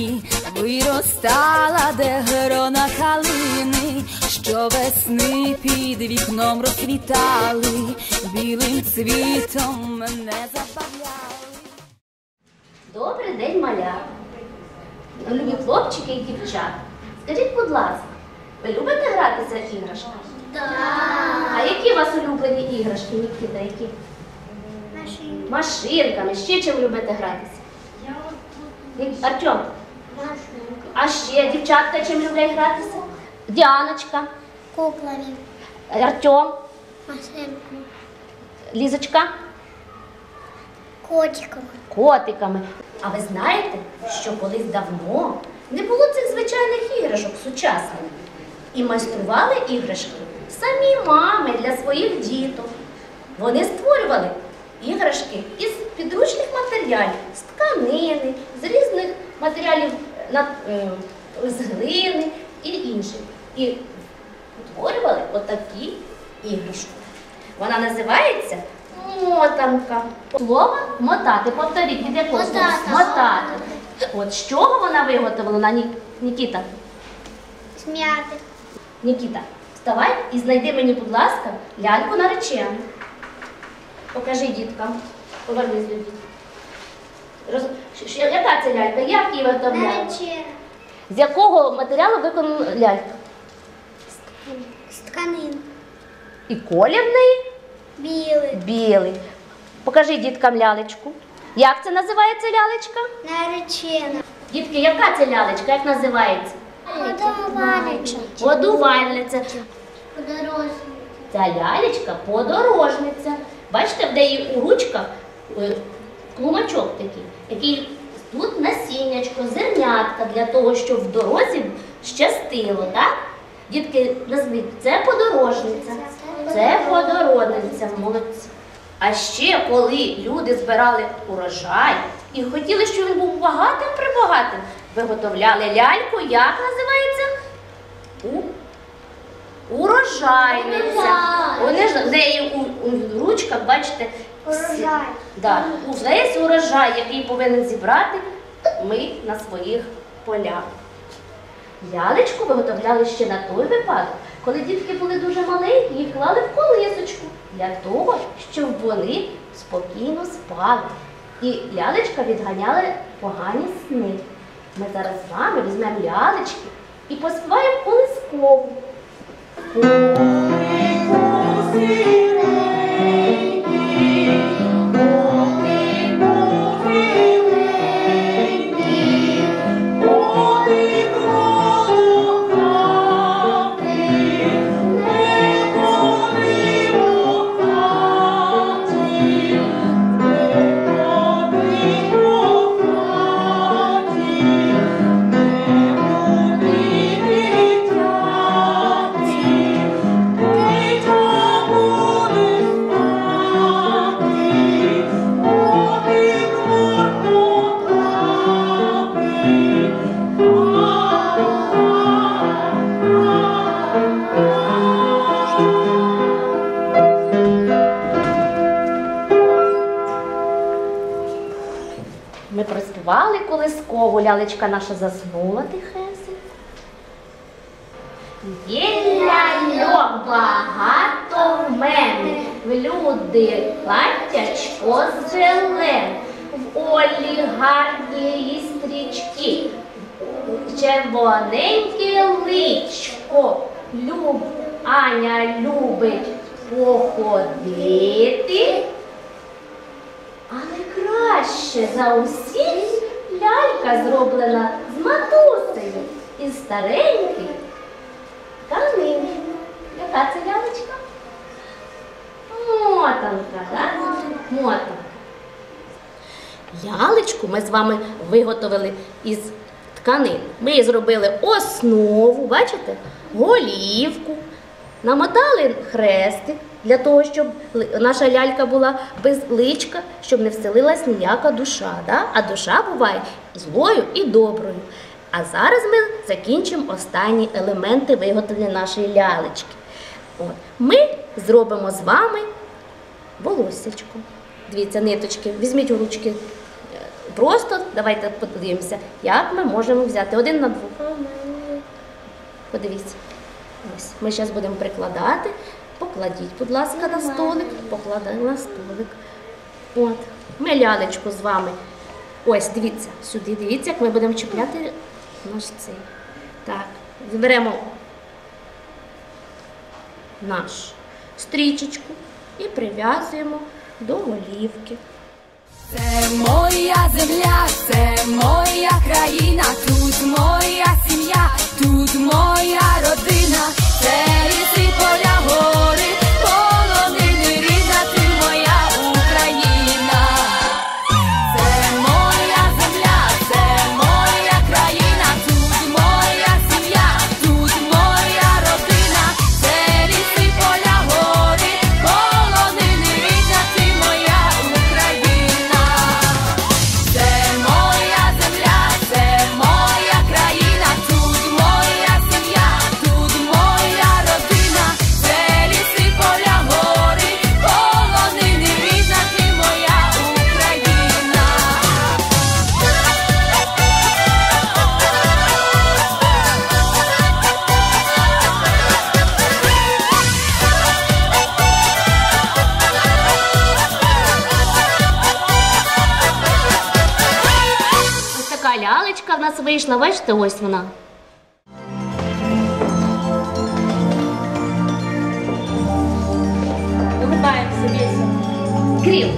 Я Україні, виростала, де грона калини, що весни під вікном розквітали, білим цвітом мене забавляли. Добрий день, маля. Любі хлопчики і дівчата. Скажіть, будь ласка, ви любите гратися в іграшки? Так. А які у вас улюблені іграшки, Нікіта? Які? Машинками. Ще чим любите гратися? Ні- Артем, а ще дівчатка чим люблять гратися? Діаночка, Куклами, Артем, машинками, Лізочка, котиками. котиками. А ви знаєте, що колись давно не було цих звичайних іграшок сучасних. І майстрували іграшки самі мами для своїх діток. Вони створювали іграшки із підручних матеріалів, з тканини, з різних матеріалів на- е, з глини і інших. І утворювали отакі іграшки. Вона називається мотанка. Слово мотати. Повторіть, від якого слова? Мотати. От з чого вона виготовлена, Ні- Нікіта? Смяти. Нікіта, вставай і знайди мені, будь ласка, ляльку наречену. Покажи діткам. Повернись до дітей. Яка це лялька? Як її виготовляли? Наречена. З якого матеріалу виконана лялька? З тканин. І колір в неї Білий. білий. Покажи діткам лялечку. Як це називається лялечка? Наречена. Дітки, яка це лялечка? Як називається? Подаванича. Одувальниця. Подорожник. Ця лялечка подорожниця. Бачите, в неї у ручках е, клумачок такий, який тут насіннячко, зернятка для того, щоб в дорозі щастило, так? Дітки, назвіть, це подорожниця. Це подорожниця, молодці. А ще коли люди збирали урожай і хотіли, щоб він був багатим прибагатим, виготовляли ляльку, як називається? У Урожайниця. Вони ж в неї у, у ручках, бачите, Урожай. Да, весь урожай, який повинен зібрати ми на своїх полях. Лялечку виготовляли ще на той випадок, коли дітки були дуже маленькі, їх клали в колисочку для того, щоб вони спокійно спали. І лялечка відганяла погані сни. Ми зараз з вами візьмемо лялечки і поспіваємо колискову. Ми проспівали колискову, лялечка наша заснула тихесенько. Є ляльок багато в мене, в люди платтячко зелене, в Олі гарні стрічки, червоненьке личко, Люб, Аня любить походити. Але краще за усіх лялька зроблена з матусею із стареньких тканин. Яка це лялечка? Мотанка, так? Мотанка. Яличку ми з вами виготовили із тканин. Ми зробили основу, бачите? Голівку, намотали хрестик для того, щоб наша лялька була без личка, щоб не вселилась ніяка душа. Да? А душа буває злою і доброю. А зараз ми закінчимо останні елементи виготовлення нашої лялечки. От. Ми зробимо з вами волоссячко. Дивіться, ниточки. Візьміть у ручки е, Просто давайте подивимося, як ми можемо взяти один на двох. Подивіться. Ось. Ми зараз будемо прикладати. Покладіть, будь ласка, на столик. Покладаємо на столик. От. Ми лялечку з вами. Ось, дивіться, сюди, дивіться, як ми будемо чіпляти наш цей. Так, беремо наш стрічечку і прив'язуємо до голівки. Це моя земля, це моя країна, тут моя сім'я, в бачите, ось вона. Улыбаємося весело. Кирил,